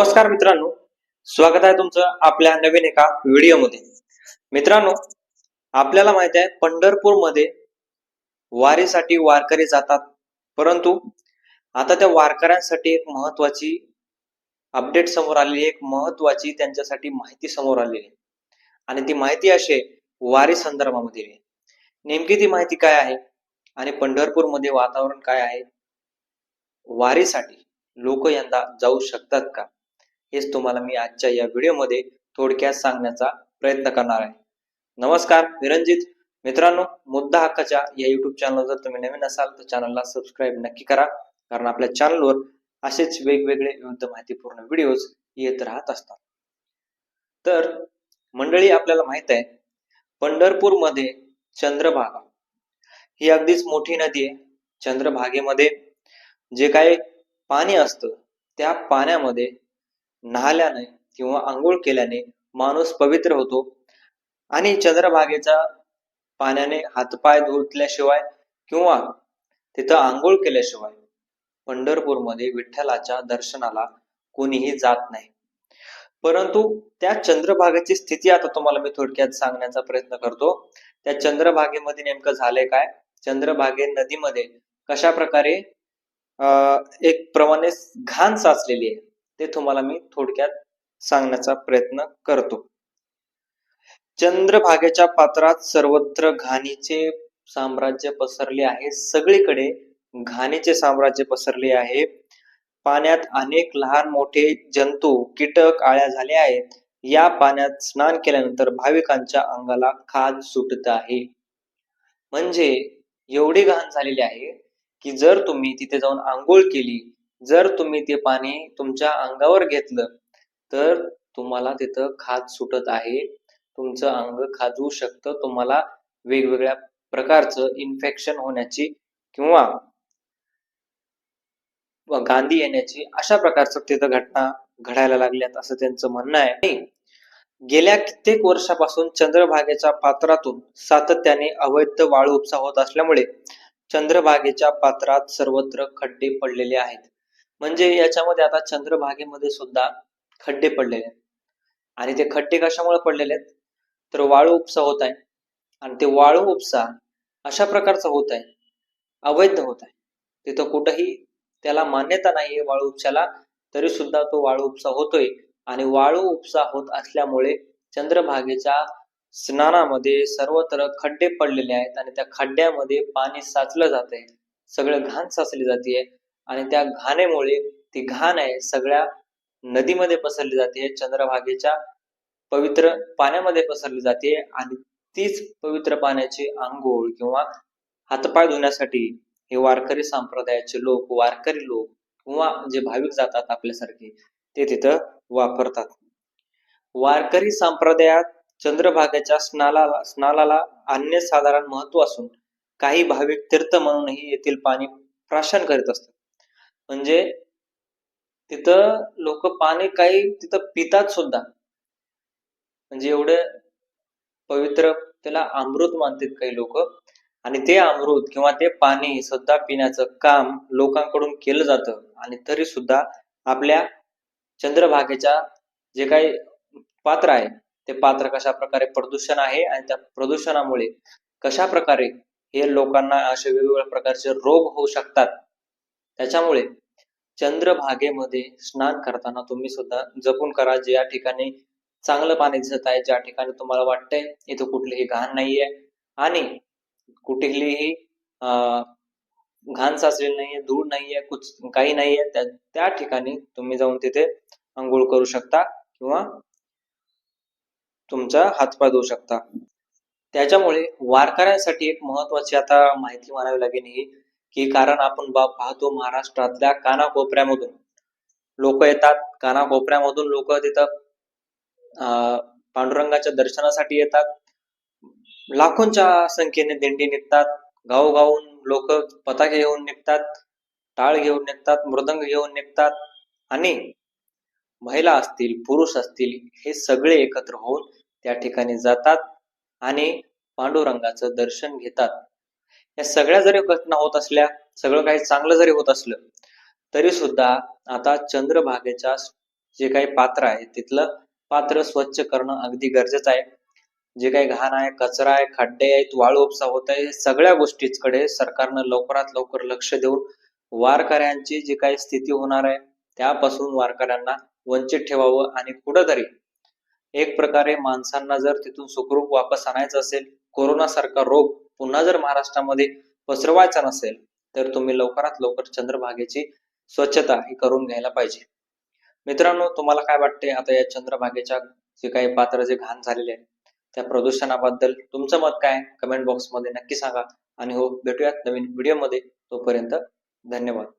नमस्कार मित्रांनो. स्वागत आहे तुमचं आपल्या नवीन एका व्हिडिओमध्ये. मित्रांनो आपल्याला माहीत आहे पंढरपूरमध्ये वारीसाठी वारकरी जातात. परंतु आता त्या वारकऱ्यांसाठी एक महत्वाची अपडेट समोर आलेली आहे, एक महत्वाची त्यांच्यासाठी माहिती समोर आलेली आहे. आणि ती माहिती अशी आहे, वारी संदर्भामध्ये नेमकी ती माहिती काय आहे? आणि पंढरपूरमध्ये वातावरण काय आहे? वारीसाठी लोक यंदा जाऊ शकतात का? हेच तुम्हाला मी आजच्या या व्हिडिओमध्ये थोडक्यात सांगण्याचा प्रयत्न करणार आहे. नमस्कार विरंजित मित्रांनो मुद्दा हक्काच्या या युट्यूब चॅनल जर तुम्ही नवीन असाल तर चॅनलला सबस्क्राईब नक्की करा. कारण आपल्या चॅनलवर असेच वेगवेगळे विविध माहितीपूर्ण व्हिडिओज येत राहत असतात. तर मंडळी आपल्याला माहीत आहे पंढरपूरमध्ये चंद्रभागा ही अगदीच मोठी नदी आहे. चंद्रभागेमध्ये जे काही पाणी असतं त्या पाण्यामध्ये न्हाल्याने किंवा आंघोळ केल्याने माणूस पवित्र होतो. आणि चंद्रभागेच्या पाण्याने हातपाय धुतल्याशिवाय किंवा तिथं आंघोळ केल्याशिवाय पंढरपूरमध्ये विठ्ठलाच्या दर्शनाला कोणीही जात नाही. परंतु त्या चंद्रभागेची स्थिती आता तुम्हाला मी थोडक्यात सांगण्याचा प्रयत्न करतो. त्या चंद्रभागेमध्ये नेमकं झालंय काय? चंद्रभागे नदीमध्ये कशा प्रकारे अं, एक प्रमाणे घाण साचलेली आहे. ते तुम्हाला मी थोडक्यात सांगण्याचा प्रयत्न करतो. चंद्रभागेच्या पात्रात सर्वत्र घाणीचे साम्राज्य पसरले आहे. सगळीकडे घाणीचे साम्राज्य पसरले आहे. पाण्यात अनेक लहान मोठे जंतू कीटक आळ्या झाले आहेत. या पाण्यात स्नान केल्यानंतर भाविकांच्या अंगाला खाज सुटत आहे. म्हणजे एवढी घाण झालेली आहे की जर तुम्ही तिथे जाऊन आंघोळ केली जर तुम्ही ते पाणी तुमच्या अंगावर घेतलं तर तुम्हाला तिथं खाज सुटत आहे. तुमचं अंग खाजवू शकतं. तुम्हाला वेगवेगळ्या प्रकारचं इन्फेक्शन होण्याची किंवा गांधी येण्याची अशा प्रकारचं तिथं घटना घडायला लागल्यात असं त्यांचं म्हणणं आहे. गेल्या कित्येक वर्षापासून चंद्रभागेच्या पात्रातून सातत्याने अवैध वाळू उपसा होत असल्यामुळे चंद्रभागेच्या पात्रात सर्वत्र खड्डे पडलेले आहेत. म्हणजे याच्यामध्ये आता चंद्रभागेमध्ये सुद्धा खड्डे पडलेले आहेत. आणि ते खड्डे कशामुळे पडलेले आहेत? तर वाळू उपसा होत आहे. आणि ते वाळू उपसा अशा प्रकारचा होत आहे. अवैध होत आहे. तिथं कुठंही त्याला मान्यता नाहीये वाळू उपशाला तरी सुद्धा तो वाळू उपसा होतोय. आणि वाळू उपसा होत असल्यामुळे चंद्रभागेच्या स्नानामध्ये सर्वत्र खड्डे पडलेले आहेत. आणि त्या खड्ड्यामध्ये पाणी साचलं जात आहे सगळं घाण साचली जाते आणि त्या घाणेमुळे ती घाण आहे सगळ्या नदीमध्ये पसरली जाते चंद्रभागेच्या पवित्र पाण्यामध्ये पसरली जाते आणि तीच पवित्र पाण्याची आंघोळ किंवा हातपाय धुण्यासाठी हे वारकरी संप्रदायाचे लोक वारकरी लोक किंवा जे भाविक जातात आपल्यासारखे ते तिथं वापरतात. वारकरी संप्रदायात चंद्रभागेच्या स्नाला स्नानाला अन्य साधारण महत्त्व असून काही भाविक तीर्थ म्हणूनही येथील पाणी प्राशन करीत असतात. म्हणजे तिथं लोक पाणी काही तिथं पितात सुद्धा. म्हणजे एवढं पवित्र त्याला अमृत मानतात काही लोक. आणि ते अमृत किंवा ते पाणी सुद्धा पिण्याचं काम लोकांकडून केलं जातं. आणि तरी सुद्धा आपल्या चंद्रभागेच्या जे काही पात्र आहे ते पात्र कशा प्रकारे प्रदूषण आहे आणि त्या प्रदूषणामुळे कशा प्रकारे हे लोकांना असे वेगवेगळ्या प्रकारचे रोग होऊ शकतात त्याच्यामुळे चंद्रभागेमध्ये स्नान करताना तुम्ही सुद्धा जपून करा जे या ठिकाणी चांगलं पाणी दिसत आहे ज्या ठिकाणी तुम्हाला वाटतंय इथं कुठलीही घाण नाहीये. आणि कुठलीही अं, घाण साचलेली नाहीये धूळ नाहीये कुछ काही नाहीये त्या त्या ठिकाणी तुम्ही जाऊन तिथे आंघोळ करू शकता किंवा तुमचा हातपाय धुवू शकता. त्याच्यामुळे वारकऱ्यांसाठी एक महत्वाची आता माहिती म्हणावी लागेल ही की कारण आपण बा- पाहतो महाराष्ट्रातल्या कानाकोपऱ्यामधून. लोक येतात कानाकोपऱ्यामधून लोक तिथं अं, पांडुरंगाच्या दर्शनासाठी येतात. लाखोंच्या संख्येने दिंडी निघतात. गावोगावून लोक पताके घेऊन निघतात टाळ घेऊन निघतात मृदंग घेऊन निघतात. आणि महिला असतील पुरुष असतील हे सगळे एकत्र होऊन त्या ठिकाणी जातात आणि पांडुरंगाचं दर्शन घेतात. या सगळ्या जरी घटना होत असल्या सगळं काही चांगलं जरी होत असलं तरी सुद्धा आता चंद्रभागेच्या जे काही पात्र आहे तिथलं पात्र स्वच्छ करणं अगदी गरजेचं आहे. जे काही घाण आहे कचरा आहे खड्डे आहेत वाळू उपसा होत आहे सगळ्या गोष्टीकडे सरकारनं लवकरात लवकर लक्ष देऊन वारकऱ्यांची जी काही स्थिती होणार आहे त्यापासून वारकऱ्यांना वंचित ठेवावं आणि कुठंतरी एक प्रकारे माणसांना जर तिथून सुखरूप वापस आणायचं असेल कोरोना सारखा रोग पुन्हा जर महाराष्ट्रामध्ये पसरवायचा नसेल तर तुम्ही लवकरात लवकर चंद्रभागेची स्वच्छता ही करून घ्यायला पाहिजे. मित्रांनो तुम्हाला काय वाटते आता या चंद्रभागेच्या जे काही पात्र जे घाण झालेले आहे त्या प्रदूषणाबद्दल तुमचं मत काय? कमेंट बॉक्समध्ये नक्की सांगा. आणि हो भेटूयात नवीन व्हिडिओमध्ये. तोपर्यंत धन्यवाद.